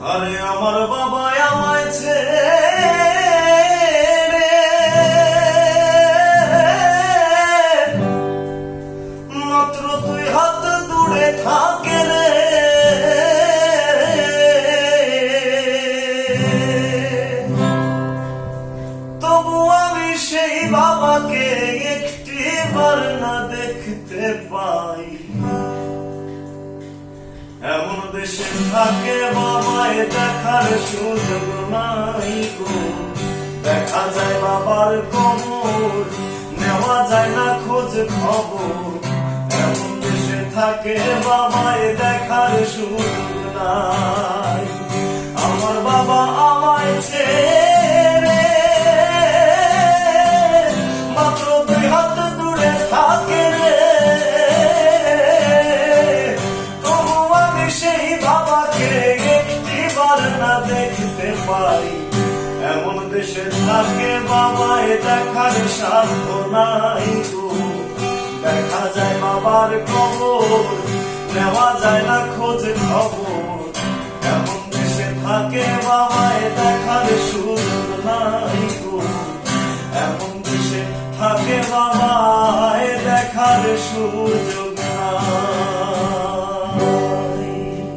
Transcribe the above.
আরে আমার বাবা আমায় ছেড়ে মাত্র দুই হাত থাকে আমি সেই বাবাকে একটি দেখতে পাই। এমন দেশে বাবায় দেখার সুযোগ নাই গো। দেখা যায় বাবার কবর নেওয়া যায় না খোঁজ খবর। এমন দেশে থাকে বাবায় দেখার সুযোগ নাই। আমার বাবা আমায় ছেড়ে না দেখতে পাই এমন দেশে থাকে বাবায় দেখার সাধ্য নাই গো। দেখা যায় বাবার খবর, নেওয়া যায় না খোঁজ খবর। এমন দেশে থাকে বাবায় দেখার সুযোগ নাই গো। এমন দেশে থাকে বাবায় দেখার সুযোগ